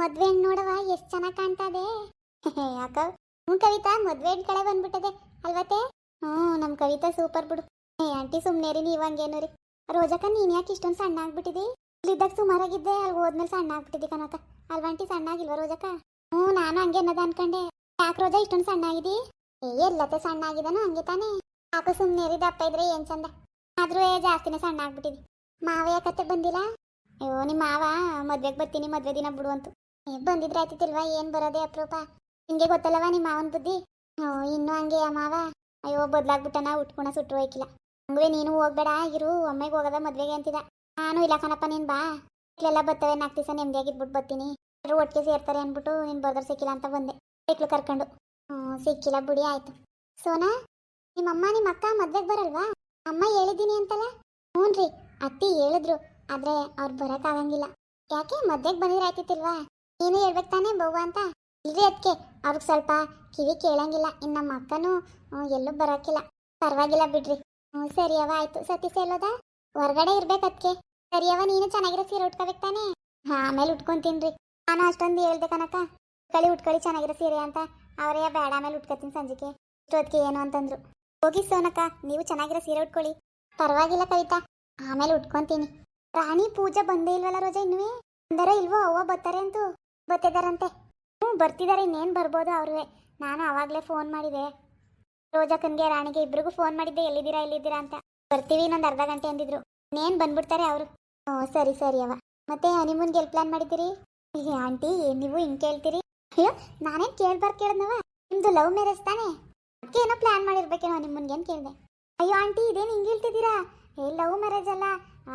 ಮದ್ವೆ ಹೆಣ್ಣು ನೋಡವ ಎಷ್ಟ್ ಚೆನ್ನಾಗ್ ಕಾಣ್ತದೆ. ಯಾಕ, ಹ್ಞೂ ಕವಿತಾ, ಮದ್ವೆ ಕಡೆ ಬಂದ್ಬಿಟ್ಟದೆ ಅಲ್ವತ್ತೆ? ಹ್ಞೂ, ನಮ್ ಕವಿತಾ ಸೂಪರ್ ಬಿಡು. ಏ, ಆಂಟಿ ಸುಮ್ನೆ ರೀ ನೀವು ಹಂಗೇನು ರೀ ರೋಜಕ್ಕ, ನೀನು ಯಾಕೆ ಇಷ್ಟೊಂದು ಸಣ್ಣ ಆಗ್ಬಿಟ್ಟಿದಿ ಇಲ್ಲಿದ್ದಾಗ ಸುಮಾರಾಗಿದ್ದೆ ಅಲ್ಲಿ ಹೋದ್ಮೇಲೆ ಸಣ್ಣ ಆಗ್ಬಿಟ್ಟಿದ್ದಿ ಕನಕ. ಅಲ್ವಾ ಆಂಟಿ ಸಣ್ಣ ಆಗಿಲ್ವಾ ರೋಜಕ್ಕ? ಹ್ಞೂ, ನಾನು ಹಂಗೆ ಅನ್ನೋದು ಅನ್ಕೊಂಡೆ. ಯಾಕೆ ರೋಜಾ, ಇಷ್ಟೊಂದು ಸಣ್ಣ ಆಗಿದಿ ಏ, ಎಲ್ಲತ್ತೆ ಸಣ್ಣ ಆಗಿದಾನು ಹಂಗೆ ತಾನೇ. ಯಾಕೋ ರೀ ದಪ್ಪ ಇದ್ರೆ ಏನ್ ಚಂದ. ಆದ್ರೂ ಜಾಸ್ತಿನೇ ಸಣ್ಣ ಆಗ್ಬಿಟ್ಟಿದಿ ಮಾವ ಯಾಕತ್ತೆ ಬಂದಿಲ್ಲ? ಅಯ್ಯೋ ನಿಮ್ಮ ಮಾವ ಮದ್ವೆಗೆ ಬರ್ತೀನಿ, ಮದ್ವೆ ದಿನ ಬಿಡು ಅಂತು. ಬಂದಿದ್ರೆ ಆಯ್ತಿಲ್ವಾ ಏನ್ ಬರೋದೇ ಅಪ್ರೂಪ? ನಿಂಗೆ ಗೊತ್ತಲ್ಲವ ನಿಮ್ಮ ಮಾವನ ಬುದ್ಧಿ? ಇನ್ನೂ ಹಂಗೆ ಮಾವ? ಅಯ್ಯೋ, ಬದ್ಲಾಗ್ಬಿಟ್ಟನ, ಉಟ್ಕೊಣ ಸುಟ್ಟು ಹೋಯ್ಕಿಲ್ಲ. ಹಂಗೆ ನೀನು ಹೋಗ್ಬೇಡ, ಇರು, ಒಮ್ಮೆಗೆ ಹೋಗದ ಮದ್ವೆಗೆ ಅಂತಿದ. ನಾನು ಇಲ್ಲ ಕಣಪ್ಪ, ನೀನ್ ಬಾ. ಇಲ್ಲೆಲ್ಲ ಬರ್ತವೆ ನಾಲ್ಕು ದಿವಸ ನೆಮ್ಮದಿಯಾಗಿದ್ಬಿಟ್ಟು ಬರ್ತೀನಿ ಎಲ್ಲರೂ ಒಟ್ಟಿಗೆ ಸೇರ್ತಾರೆ ಅಂದ್ಬಿಟ್ಟು ನೀನು ಬರ್ದ್ರೆ ಸಿಕ್ಕಿಲ್ಲ ಅಂತ ಬಂದೆ. ಸಿಕ್ಲು ಕರ್ಕೊಂಡು. ಸಿಕ್ಕಿಲ್ಲ ಬುಡಿ, ಆಯ್ತು. ಸೋನಾ, ನಿಮ್ಮಮ್ಮ ನಿಮ್ಮ ಅಕ್ಕ ಮದ್ವೆಗೆ ಬರಲ್ವಾ? ಅಮ್ಮ ಹೇಳಿದ್ದೀನಿ ಅಂತಲ್ಲ? ಹ್ಞೂ ಅತ್ತಿ ಹೇಳಿದ್ರು, ಆದ್ರೆ ಅವ್ರು ಬರೋಕ್ಕಾಗಂಗಿಲ್ಲ ಯಾಕೆ ಮದ್ವೆಗೆ ಬಂದಿದ್ರೆ ಆಯ್ತಿತ್ತಿಲ್ವಾ? ನೀನು ಹೇಳ್ಬೇಕು ತಾನೇ ಬವ್ವ ಅಂತ? ಇಲ್ರಿ ಅದಕ್ಕೆ ಅವ್ರಿಗೆ ಸ್ವಲ್ಪ ಕಿವಿ ಕೇಳಂಗಿಲ್ಲ. ಇನ್ನು ನಮ್ಮ ಅಕ್ಕನೂ ಎಲ್ಲೂ ಬರೋಕ್ಕಿಲ್ಲ ಪರವಾಗಿಲ್ಲ ಬಿಡ್ರಿ. ಹ್ಞೂ, ಸರಿ ಅವ ಆಯ್ತು. ಸತಿ ಸೇಲೋದ ಹೊರಗಡೆ ಇರ್ಬೇಕು ಅದಕ್ಕೆ ಸರಿಯವ ನೀನು ಚೆನ್ನಾಗಿರೋ ಸೀರೆ ಉಟ್ಕೋಬೇಕು ತಾನೇ? ಹಾ, ಆಮೇಲೆ ಉಟ್ಕೊಂತೀನ್ರಿ ನಾನು ಅಷ್ಟೊಂದು ಹೇಳ್ದೆ ಕನಕ ಉಟ್ಕೊಳ್ಳಿ ಚೆನ್ನಾಗಿರೋ ಸೀರೆ ಅಂತ. ಅವರೇ ಬೇಡ ಆಮೇಲೆ ಉಟ್ಕೋತೀನಿ ಸಂಜೆಗೆ. ಇಷ್ಟೊತ್ತಿಗೆ ಏನು ಅಂತಂದ್ರು. ಹೋಗಿ ಸೋನಕ್ಕ, ನೀವು ಚೆನ್ನಾಗಿರೋ ಸೀರೆ ಉಟ್ಕೊಳ್ಳಿ. ಪರವಾಗಿಲ್ಲ ಕವಿತಾ. ಆಮೇಲೆ ಉಟ್ಕೊಂತೀನಿ. ರಾಣಿ ಪೂಜಾ ಬಂದೇ ಇಲ್ವಲ್ಲ ರೋಜಾ ಇನ್ನುವೇ? ಬಂದಾರ ಇಲ್ವೋ, ಅವ್ವ ಬರ್ತಾರೆ ಅಂತೂ. ಬರ್ತಿದಾರಂತೆ ಹ್ಞೂ ಬರ್ತಿದ್ದಾರೆ ಇನ್ನೇನು ಬರ್ಬೋದು ಅವ್ರೇ. ನಾನು ಆವಾಗಲೇ ಫೋನ್ ಮಾಡಿದೆ. ರೋಜಕ್ಕನ್ಗೆ ರಾಣಿಗೆ ಇಬ್ರಿಗೂ ಫೋನ್ ಮಾಡಿದ್ದೆ, ಎಲ್ಲಿದ್ದೀರಾ ಎಲ್ಲಿದ್ದೀರಾ ಅಂತ. ಬರ್ತೀವಿ ಇನ್ನೊಂದು ಅರ್ಧ ಗಂಟೆ ಅಂದಿದ್ರು. ಇನ್ನೇನು ಬಂದ್ಬಿಡ್ತಾರೆ ಅವರು. ಹ್ಞೂ, ಸರಿ ಸರಿ ಅವ. ಮತ್ತೆ ಹನಿಮೂನ್ಗೆ ಎಲ್ಲಿ ಪ್ಲಾನ್ ಮಾಡಿದ್ದೀರಿ? ಆಂಟಿ, ನೀವು ಹಿಂಗೆ ಕೇಳ್ತೀರಿ? ಅಯ್ಯೋ, ನಾನೇನು ಕೇಳ್ಬಾರ್ದು ಕೇಳಿದ್ನವ? ನಿಮ್ದು ಲವ್ ಮ್ಯಾರೇಜ್ ತಾನೇ? ಅದಕ್ಕೆ ಏನೋ ಪ್ಲಾನ್ ಮಾಡಿರ್ಬೇಕೇನೋ ನಿಮ್ಮನ್ಗೆ ಏನು ಕೇಳಿದೆ. ಅಯ್ಯೋ, ಆಂಟಿ, ಇದೇನು ಹಿಂಗೆ ಹೇಳ್ತಿದ್ದೀರಾ? ಏ ಲವ್ ಮ್ಯಾರೇಜ್ ಅಲ್ಲ.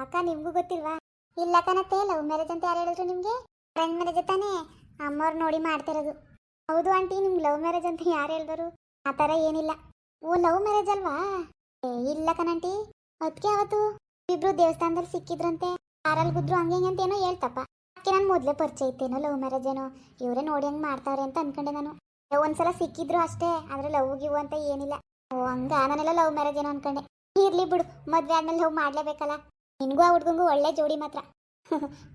ಅಕ್ಕ ನಿಮಗೂ ಗೊತ್ತಿಲ್ವಾ? ಇಲ್ಲ ಕಣತ್ತೆ ಲವ್ ಮ್ಯಾರೇಜ್ ಅಂತ ಯಾರು ಹೇಳಿದ್ರು ನಿಮಗೆ? ಫ್ರೆಂಡ್ ಮ್ಯಾರೇಜ್ ತಾನೇ ಅಮ್ಮವ್ರು ನೋಡಿ ಮಾಡ್ತಿರೋದು. ಹೌದು ಆಂಟಿ ನಿಮ್ಗೆ ಲವ್ ಮ್ಯಾರೇಜ್ ಅಂತ ಯಾರು ಹೇಳಿದ್ರು? ಆ ಥರ ಏನಿಲ್ಲ. ಓ, ಲವ್ ಮ್ಯಾರೇಜ್ ಅಲ್ವಾ? ಏ, ಇಲ್ಲ ಕಣಂಟಿ. ಅದಕ್ಕೆ ಅವತ್ತು ಇಬ್ರು ದೇವಸ್ಥಾನದಲ್ಲಿ ಸಿಕ್ಕಿದ್ರಂತೆ. ಕಾರಲ್ಲಿ ಗುದ್ರು ಹಿಂಗೆ ಅಂತ ಏನೋ ಹೇಳ್ತಪ್ಪ. ಅದಕ್ಕೆ ನಾನು ಮೊದಲೇ ಪರಿಚಯ ಇತ್ತೇನೋ ಲವ್ ಮ್ಯಾರೇಜ್ ಏನೋ. ಇವರೇ ನೋಡಿ ಹಂಗೆ ಮಾಡ್ತಾವ್ರೆ ಅಂತ ಅನ್ಕೊಂಡೆ ನಾನು. ಒಂದ್ಸಲ ಸಿಕ್ಕಿದ್ರು ಅಷ್ಟೇ, ಆದ್ರೆ ಲವ್ ಗಿವು ಅಂತ ಏನಿಲ್ಲ. ಓ, ಹಂಗ ನಾನೆಲ್ಲ ಲವ್ ಮ್ಯಾರೇಜ್ ಏನೋ ಅನ್ಕೊಂಡೆ. ಇರ್ಲಿ ಬಿಡು, ಮದ್ವೆ ಆದ್ಮೇಲೆ ಲವ್ ಮಾಡ್ಲೇಬೇಕಲ್ಲ. ನಿನ್ಗೂ ಆ ಹುಡ್ಗಂಗೂ ಒಳ್ಳೆ ಜೋಡಿ ಮಾತ್ರ.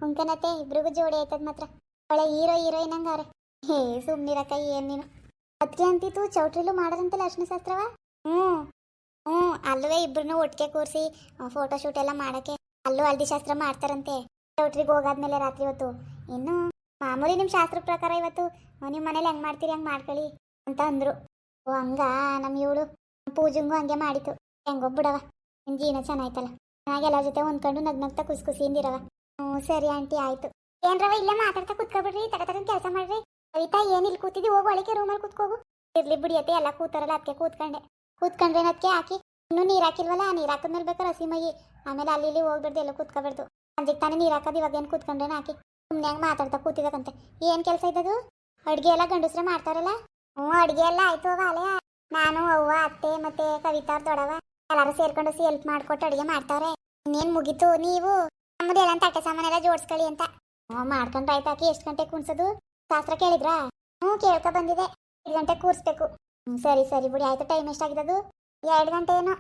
ಉಂಕನತ್ತೆ ಇಬ್ರಿಗೂ ಜೋಡಿ ಆಯ್ತದ ಮಾತ್ರ. ಒಳ್ಳೆ ಹೀರೋ ಹೀರೋಯಿನ್ ಹಂಗಾರೆ. ಹೇ ಸುಮ್ನಿರಕ್ಕ ಏನ್ ನೀನು. ಅದಕ್ಕೆ ಅಂತಿತ್ತು ಚೌಟ್ರಿಲು ಮಾಡೋದಂತಲ್ಲ ಅರ್ಶನ ಶಾಸ್ತ್ರವ ಹ್ಞೂ ಹ್ಞೂ, ಅಲ್ಲವೇ ಇಬ್ರನ್ನೂ ಒಟ್ಟಿಗೆ ಕೂರಿಸಿ ಫೋಟೋ ಶೂಟ್ ಎಲ್ಲ ಮಾಡಕ್ಕೆ ಅಲ್ಲೂ ಹಲ್ದಿ ಶಾಸ್ತ್ರ ಮಾಡ್ತಾರಂತೆ. ಚೌಟ್ರಿಗೆ ಹೋಗಾದ್ಮೇಲೆ ರಾತ್ರಿ ಹೊತ್ತು. ಇನ್ನು, ಮಾಮೂಲಿ ನಿಮ್ಮ ಶಾಸ್ತ್ರ ಪ್ರಕಾರ ಇವತ್ತು ನಿಮ್ಮ ಮನೇಲಿ ಹೆಂಗೆ ಮಾಡ್ತೀರಿ, ಹಂಗೆ ಮಾಡ್ಕೊಳ್ಳಿ ಅಂತ ಅಂದರು. ಓ, ಹಂಗ ನಮ್ಮ ಇವಳು. ಪೂಜಂಗೂ ಹಂಗೆ ಮಾಡಿತು. ಹೆಂಗೋ ಬಿಡವ ನಿನ್ ಜೀವನ ಚೆನ್ನಾಯ್ತಲ್ಲ. ಎಲ್ಲರ ಜೊತೆ ಹೊಂದ್ಕೊಂಡು ನಗ್ನಗ್ತಾ ನಗ್ತಾ ಖುಷಿಯಿಂದ ಕುಸಿಯಿಂದಿರವ ಹ್ಞೂ, ಸರಿ ಆಂಟಿ, ಆಯ್ತು. ಏನ್ರವ ಇಲ್ಲೇ ಮಾತಾಡ್ತಾ ಕುತ್ಕೊಬಿಡ್ರಿ ತಗ ತಗ ಕೆಲಸ ಮಾಡ್ರಿ. ಕವಿತಾ ಏನಿಲ್ಲ ಕೂತಿದ್ದಿ? ಹೋಗು ಒಳಗೆ ರೂಮಲ್ಲಿ ಕುತ್ಕೋಗು. ಇರ್ಲಿ ಬಿಡಿಯತ್ತೆ ಎಲ್ಲ ಕೂತಾರಲ್ಲ ಅದಕ್ಕೆ ಕೂತ್ಕೊಂಡೆ. ಕೂತ್ಕೊಂಡ್ರೆ ಅದಕ್ಕೆ ಹಾಕಿ? ಇನ್ನೂ ನೀರು ಹಾಕಿಲ್ವಲ್ಲ, ನೀರು ಹಾಕಿದ್ಮೇಲೆ ಬೇಕಾದ್ರೆ ಹಸಿ ಮೈ ಆಮೇಲೆ ಅಲ್ಲಿ ಇಲ್ಲಿ ಹೋಗ್ಬಿಡ್ದು, ಎಲ್ಲ ಕೂತ್ಕೊಬಿಡ್ದು. ಸಂಜೆಗೆ ತಾನೇ ನೀರು ಹಾಕೋದು, ಇವಾಗ ಏನು ಕೂತ್ಕೊಂಡ್ರೆ ಹಾಕಿ? ಸುಮ್ಮನೆ ಹಂಗೆ ಮಾತಾಡ್ತಾ ಕೂತಿದಕ್ಕಂತೆ ಏನು ಕೆಲಸ ಇದ್ದದು? ಅಡುಗೆ ಎಲ್ಲ ಗಂಡಸ್ರೆ ಮಾಡ್ತಾರಲ್ಲ? ಹ್ಞೂ, ಅಡುಗೆ ಎಲ್ಲ ಆಯ್ತು ಅಲೆ. ನಾನು, ಅವ್ವ, ಅತ್ತೆ ಮತ್ತೆ ಕವಿತಾ ದೊಡವ. ಎಲ್ಲರೂ ಸೇರ್ಕೊಂಡು ಹೆಲ್ಪ್ ಮಾಡ್ಕೊಟ್ಟು ಅಡುಗೆ ಮಾಡ್ತಾರೆ ಇನ್ನೇನು ಮುಗೀತು? ನೀವು? ನಮ್ಮದು ಎಲ್ಲ ತಟ್ಟೆ ಸಾಮಾನೆಲ್ಲ ಜೋಡಿಸ್ಕೊಳ್ಳಿ ಅಂತ. ಹ್ಞೂ ಮಾಡ್ಕೊಂಡು ಆಯ್ತಾಕಿ ಎಷ್ಟು ಗಂಟೆ ಕುಣ್ಸೋದು ಶಾಸ್ತ್ರ ಕೇಳಿದ್ರಾ? ಹ್ಞೂ, ಕೇಳ್ಕೊ ಬಂದಿದೆ ಐದು ಗಂಟೆ ಕೂರಿಸ್ಬೇಕು. ಹ್ಞೂ, ಸರಿ ಸರಿ ಬಿಡಿ. ಆಯ್ತು, ಟೈಮ್ ಎಷ್ಟಾಗಿದ್ದದು? ಎರಡು ಗಂಟೆ ಏನೋ.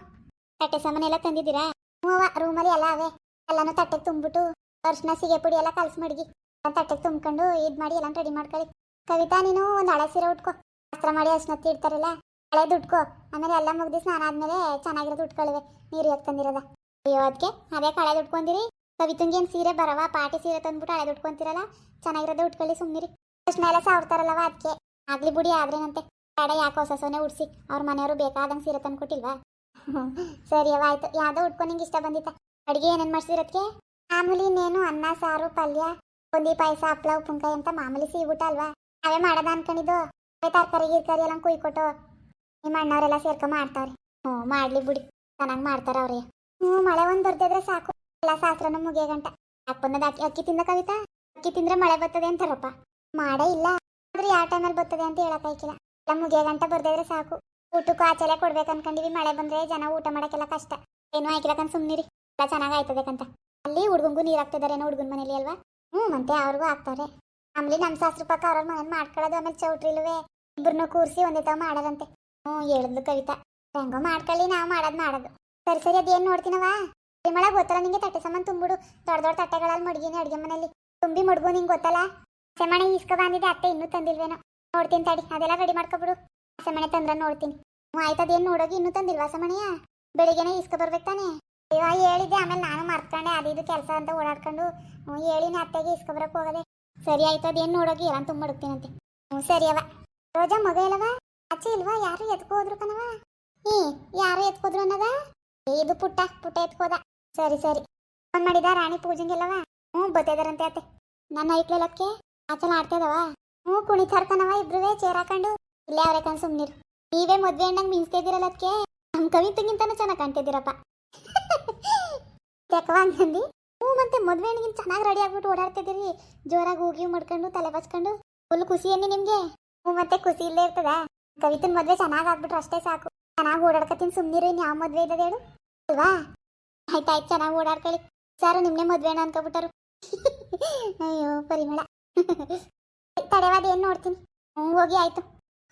ತಟ್ಟೆ ಸಾಮಾನೆಲ್ಲ ತಂದಿದ್ದೀರಾ? ಹ್ಞೂ ರೂಮಲ್ಲಿ ಎಲ್ಲ ಅವೆ. ಎಲ್ಲನೂ ತಟ್ಟೆಗೆ ತುಂಬಿಟ್ಟು ಅರ್ಶಿನ ಸಿಗೆ ಪುಡಿ ಎಲ್ಲ ಕಲಸಿ ಮಡಗಿ. ತಟ್ಟೆಗೆ ತುಂಬ್ಕೊಂಡು, ಇದು ಮಾಡಿ ಎಲ್ಲ ರೆಡಿ ಮಾಡ್ಕೊಳ್ಳಿ. ಕವಿತಾ, ನೀನು ಒಂದು ಹಳೆ ಸೀರೆ ಉಟ್ಕೋ. ಶಾಸ್ತ್ರ ಮಾಡಿ ಅರ್ಶಿನ ಇಡ್ತಾರಲ್ಲ, ಹಳೆ ದುಡ್ಕೋ ಆಮೇಲೆ ಎಲ್ಲ ಮುಗ್ದು ಸ್ನಾನ ಆದ್ಮೇಲೆ ಚೆನ್ನಾಗಿರೋದು ಉಟ್ಕೊಳ್ಳುವೆ ನೀರು ಎತ್ಕೊಂಡಿರೋದ ಅಯ್ಯೋ ಅದಕ್ಕೆ ಅದೇ ಕಳೆದು ಉಟ್ಕೊಂಡಿರಿ ಕವಿತಂಗೇನು ಸೀರೆ ಬರವ? ಪಾಟಿ ಸೀರೆ ತಂದ್ಬಿಟ್ಟು ಹಳೆದು ಉಟ್ಕೊಂತಿರಲ್ಲ? ಚೆನ್ನಾಗಿರೋದೇ ಉಟ್ಕೊಳ್ಳಿ ಸುಮ್ಮನಿರಿ ಅರ್ಶಿನ ಎಲ್ಲ ಸಾವ್ತಾರಲ್ಲವ ಅದಕ್ಕೆ ಆಗ್ಲಿ ಬಿಡಿ ಆದ್ರೇನಂತೆ. ಬೇಡ ಯಾಕೆ ಹೊಸ ಉಡ್ಸಿ. ಅವ್ರ ಮನೆಯವರು ಬೇಕಾದಂಗೆ ಸೀರೆ ತಂದ್ಕೊಟ್ಟಿಲ್ವಾ? ಸರಿ ಅವ, ಆಯ್ತು. ಯಾವುದೋ ಉಟ್ಕೊಂಡು ಇಷ್ಟ ಬಂದಿತ್ತ? ಅಡುಗೆ ಏನೇನು ಮಾಡ್ಸಿರೋದಕ್ಕೆ ಮಾಮೂಲಿ ಇನ್ನೇನು ಅನ್ನ, ಸಾರು, ಪಲ್ಯ, ಬುಂದಿ ಪಾಯಸ, ಹಪ್ಳ, ಉಪ್ಪಿನಕಾಯಿ ಅಂತ ಮಾಮೂಲಿ ಊಟ ಅಲ್ವಾ? ನಾವೇ ಮಾಡದ ಅನ್ಕೊಂಡಿದ್ದು. ಅವೇ ತರಕಾರಿ, ಗಿರ್ಕಾರಿ ಎಲ್ಲ ಕುಯ್ಕೊಟ್ಟು ನಿಮ್ಮ ಅಣ್ಣವರೆಲ್ಲ ಸೇರ್ಕೊಂಡ್ ಮಾಡ್ತಾವ್ರಿ. ಹ್ಞೂ, ಮಾಡ್ಲಿ ಬಿಡಿ. ಚೆನ್ನಾಗಿ ಮಾಡ್ತಾರ ಅವ್ರಿ. ಹ್ಞೂ, ಮಳೆ ಒಂದು ಬರ್ದಿದ್ರೆ ಸಾಕು. ಎಲ್ಲ ಶಾಸ್ತ್ರನ ಮುಗಿಯ ಗಂಟ ಅಪ್ಪನದ ಅಕ್ಕಿ ಅಕ್ಕಿ ತಿಂದ ಕವಿತಾ? ಅಕ್ಕಿ ತಿಂದ್ರೆ ಮಳೆ ಬರ್ತದೆ ಅಂತಾರಪ್ಪ. ಮಾಡೇ ಇಲ್ಲ. ಆದ್ರೆ ಯಾವ ಟೈಮಲ್ಲಿ ಬರ್ತದೆ ಅಂತ ಹೇಳಕ್ಕಾಯ್ಕಿಲ್ಲ ಎಲ್ಲ ಮುಗಿಯ ಗಂಟ ಬರ್ದಿದ್ರೆ ಸಾಕು. ಊಟಕ್ಕೂ ಆಚೆಲೆ ಕೊಡ್ಬೇಕು ಅನ್ಕೊಂಡಿವಿ ಮಳೆ ಬಂದ್ರೆ ಜನ ಊಟ ಮಾಡಕ್ಕೆಲ್ಲ ಕಷ್ಟ. ಏನೂ ಹಾಕಿಲ್ಲಕಂತ ಸುಮ್ನಿರಿ. ಎಲ್ಲ ಚೆನ್ನಾಗಿ ಆಯ್ತದಕ್ಕಂತ ಅಲ್ಲಿ ಹುಡುಗಂಗೂ ನೀರು ಹಾಕ್ತಿದಾರೇನೋ ಹುಡುಗನ ಮನೇಲಿ ಅಲ್ವಾ? ಹ್ಞೂ ಮತ್ತೆ ಅವ್ರಿಗೂ ಹಾಕ್ತಾರೆ ಆಮೇಲೆ ನಮ್ಮ ಶಾಸ್ತ್ರ ಪಕ್ಕ ಅವ್ರ ಮನೇಲಿ ಮಾಡ್ಕೊಳ್ಳೋದು, ಆಮೇಲೆ ಚೌಟ್ರಿಲುವೆ ಇಬ್ಬರನ್ನ ಕೂರಿಸಿ ಒಂದೇ ತಾವ ಮಾಡೋದಂತೆ. ಹ್ಞೂ ಹೇಳಿದ್ಲು ಕವಿತಾ. ಹೆಂಗೋ ಮಾಡ್ಕೊಳ್ಳಿ, ನಾವು ಮಾಡೋದು ಮಾಡೋದು. ಸರಿ ಸರಿ, ಅದೇನು ನೋಡ್ತೀನವ ಪರಿಮಳ ಗೊತ್ತಲ್ಲ ನಿಂಗೆ ತಟ್ಟೆ ಸಾಮಾನು ತುಂಬಿಡು. ದೊಡ್ಡ ದೊಡ್ಡ ತಟ್ಟೆಗಳಲ್ಲಿ ಮಡ್ಗಿನಿ ಅಡುಗೆ ಮನೆಯಲ್ಲಿ ತುಂಬಿ ಮಡ್ಗು ನಿಂಗೆ ಗೊತ್ತಲ್ಲ? ಸೆಮಣೆ ಇಸ್ಕೊ ಬಂದಿದೆ, ಅತ್ತೆ ಇನ್ನೂ ತಂದಿಲ್ವೇನೋ. ನೋಡ್ತೀನಿ ತಡಿ, ಅದೆಲ್ಲ ರೆಡಿ ಮಾಡ್ಕೊಬಿಡು. ಸೆಮಣೆ ತಂದ್ರ ನೋಡ್ತೀನಿ. ಹ್ಞೂ ಆಯ್ತದೇನು ನೋಡೋಗಿ ಇನ್ನೂ ತಂದಿಲ್ವಾ ಸೆಮಣೆಯ? ಬೆಳಿಗ್ಗೆನೇ ಇಸ್ಕೊ ಬರ್ಬೇಕು ತಾನೇ? ಅಯ್ಯೋ, ಹೇಳಿದ್ದೆ, ಆಮೇಲೆ ನಾನು ಮರ್ತ್ಕೊಂಡೆ, ಅದು ಇದು ಕೆಲಸ ಅಂತ ಓಡಾಡ್ಕೊಂಡು. ಹ್ಞೂ, ಹೇಳಿನ ಅತ್ತೆಗೆ ಇಸ್ಕೊ ಬರಕ್ಕೆ ಹೋಗದೆ. ಸರಿ ಆಯ್ತು ಅದೇನು ನೋಡೋಗಿ ಎಲ್ಲ ತುಂಬ ಹ್ಞೂ, ಸರಿ ಅವ. ರೋಜಾ ಮಗ ಇಲ್ಲವ? ಆಚೆ ಇಲ್ವಾ? ಯಾರು ಎತ್ಕೋದ್ರು ಕಣವ? ಹ್ಞೂ ಯಾರು ಎತ್ಕೋದ್ರು ಅನ್ನೋದ? ಇದು ಪುಟ್ಟ ಪುಟ್ಟ ಎತ್ಕೋದ ಸರಿ ಸರಿ. ಫೋನ್ ಮಾಡಿದ ರಾಣಿ ಪೂಜೆಗೆಲ್ಲವ? ಹ್ಞೂ, ಬತ್ತಿದಾರಂತೆ ಅತ್ತೆ. ನನ್ನ ಐಕ್ಲಕ್ಕೆ ಆಚಲ ಆಡ್ತದವ ಹ್ಞೂ ಕುಣಿತಾರ್ಕನವ ಇಬ್ರುವೆ ಚೇರ್ ಹಾಕೊಂಡು ಇಲ್ಲೇ ಅವ್ರೆ ಕಣ್ ಸುಮ್ನಿರು. ನೀವೇ ಮದ್ವೆ ಹಣ್ಣಂಗೆ ಮಿಂಚ್ತಿದ್ದೀರಲ್ಲ ಅದಕ್ಕೆ ನಮ್ಮ ಕವಿತೆಗಿಂತನೂ ಚೆನ್ನಾಗಿ ಕಾಣ್ತಿದ್ದೀರಪ್ಪ. ಯಾಕವ ಹ್ಞೂ, ಮತ್ತೆ ಮದ್ವೆ ಚೆನ್ನಾಗಿ ರೆಡಿ ಆಗ್ಬಿಟ್ಟು ಓಡಾಡ್ತಿದ್ದೀರಿ. ಜೋರಾಗಿ ಹೋಗಿ ಮಾಡ್ಕೊಂಡು, ತಲೆ ಬಚ್ಕೊಂಡು. ಫುಲ್ ಖುಷಿ ಏನಿ ನಿಮ್ಗೆ? ಹ್ಞೂ, ಮತ್ತೆ ಖುಷಿ ಇಲ್ಲೇ ಇರ್ತದ. ಕವಿತನ ಮದ್ವೆ ಚೆನ್ನಾಗಿ ಆಗ್ಬಿಟ್ರೆ ಅಷ್ಟೇ ಸಾಕು. ಚೆನ್ನಾಗಿ ಓಡಾಡ್ಕತ್ತೀನಿ ಸುಮ್ಮನಿರು ಇನ್ನು ಯಾವ ಮದ್ವೆ ಇದ್ದದ ಹೇಳು. ಅಲ್ವಾ? ಆಯ್ತಾಯ್ತು ಚೆನ್ನಾಗಿ ಓಡಾಡ್ಕೊಳ್ಳಿ ಸಾರು ನಿಮ್ನೆ ಮದ್ವೆ ಅಣ್ಣ ಅನ್ಕೊಬಿಟ್ಟರು. ಅಯ್ಯೋ, ಪರಿಮಳ. ತಡೆವಾದ ಏನು ನೋಡ್ತೀನಿ. ಹೋಗಿ ಆಯ್ತು.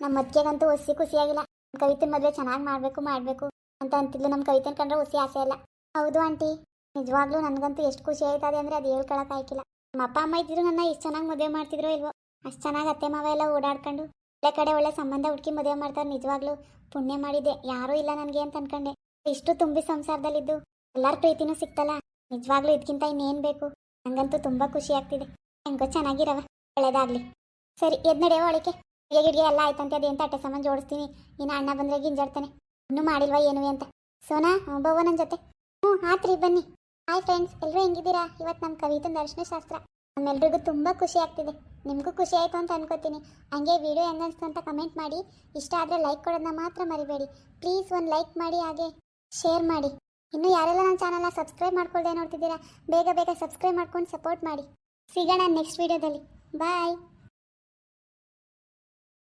ನಮ್ಮ ಮದ್ಗೆಗಂತೂ ಒಸಿ ಖುಷಿಯಾಗಿಲ್ಲ ಕವಿತೆ ಮದುವೆ ಚೆನ್ನಾಗಿ ಮಾಡಬೇಕು ಮಾಡಬೇಕು ಅಂತ ಅಂತಿದ್ಲು ನಮ್ಮ ಕವಿತನ ಕಂಡ್ರೆ ಒಸಿ ಆಸೆ ಇಲ್ಲ. ಹೌದು ಆಂಟಿ, ನಿಜವಾಗ್ಲೂ ನನಗಂತೂ ಎಷ್ಟು ಖುಷಿ ಆಯ್ತದೆ ಅಂದರೆ ಅದು ಹೇಳ್ಕೊಳಕ್ಕೆ ಆಯ್ಕಿಲ್ಲ. ನಮ್ಮ ಅಪ್ಪ, ಅಮ್ಮ ಇದ್ರು ನನ್ನ ಇಷ್ಟು ಚೆನ್ನಾಗಿ ಮದುವೆ ಮಾಡ್ತಿದ್ರು ಇಲ್ವೋ? ಅಷ್ಟು ಚೆನ್ನಾಗಿ ಅತ್ತೆ, ಮಾವ ಎಲ್ಲ ಓಡಾಡ್ಕೊಂಡು ಒಳ್ಳೆ ಕಡೆ ಒಳ್ಳೆ ಸಂಬಂಧ ಹುಡುಕಿ ಮದುವೆ ಮಾಡ್ತಾರೆ ನಿಜವಾಗ್ಲೂ. ಪುಣ್ಯ ಮಾಡಿದೆ ಯಾರೂ ಇಲ್ಲ ನನಗೆ ಅಂತ ಅನ್ಕೊಂಡೆ. ಇಷ್ಟು ತುಂಬಿ ಸಂಸಾರದಲ್ಲಿದ್ದು. ಎಲ್ಲರ ಪ್ರೀತಿನೂ ಸಿಕ್ತಲ್ಲ? ನಿಜವಾಗ್ಲೂ ಇದಕ್ಕಿಂತ ಇನ್ನೇನು ಬೇಕು? ನಂಗಂತೂ ತುಂಬ ಖುಷಿ ಆಗ್ತಿದೆ. ಹೆಂಗೋ ಚೆನ್ನಾಗಿರವ, ಒಳ್ಳೇದಾಗ್ಲಿ. ಸರಿ, ಎದ್ ನಡೆಯೋ ಒಳಕ್ಕೆ ಗಿಡಗೆ ಎಲ್ಲ ಆಯ್ತಂತೆ ಅದೇಂತ ಅಟ್ಟೆ ಸಾಮಾನು ಜೋಡಿಸ್ತೀನಿ? ಇನ್ನು ಅಣ್ಣ ಬಂದ್ರೆ ಗಿಂಜಾಡ್ತಾನೆ ಇನ್ನೂ ಮಾಡಿಲ್ವಾ ಏನು ಅಂತ? ಸೋನಾ, ಬವ್ವ ನನ್ನ ಜೊತೆ. ಹ್ಞೂ, ಆತ್ರಿ, ಬನ್ನಿ. ಹಾಯ್ ಫ್ರೆಂಡ್ಸ್ ಎಲ್ಲರೂ ಹೆಂಗಿದ್ದೀರಾ? ಇವತ್ತು ನಮ್ಮ ಕವಿತನ ದರ್ಶನ ಶಾಸ್ತ್ರ ನಮ್ಮೆಲ್ರಿಗೂ ತುಂಬ ಖುಷಿ ಆಗ್ತಿದೆ. ನಿಮಗೂ ಖುಷಿ ಆಯಿತು ಅಂತ ಅನ್ಕೋತೀನಿ. ಹಂಗೆ ವಿಡಿಯೋ ಹೆಂಗನ್ಸ್ತು ಅಂತ ಕಮೆಂಟ್ ಮಾಡಿ. ಇಷ್ಟ ಆದರೆ ಲೈಕ್ ಕೊಡೋದನ್ನ ಮಾತ್ರ ಮರಿಬೇಡಿ. ಪ್ಲೀಸ್ ಒಂದು ಲೈಕ್ ಮಾಡಿ, ಹಾಗೆ ಶೇರ್ ಮಾಡಿ. ಇನ್ನು ಯಾರೆಲ್ಲ ನನ್ನ ಚಾನಲ್ನ ಸಬ್ಸ್ಕ್ರೈಬ್ ಮಾಡ್ಕೊಳ್ದೆ ನೋಡ್ತಿದ್ದೀರಾ, ಬೇಗ ಬೇಗ ಸಬ್ಸ್ಕ್ರೈಬ್ ಮಾಡ್ಕೊಂಡು ಸಪೋರ್ಟ್ ಮಾಡಿ. ಸಿಗೋಣ ನೆಕ್ಸ್ಟ್ ವೀಡಿಯೋದಲ್ಲಿ ಬಾಯ್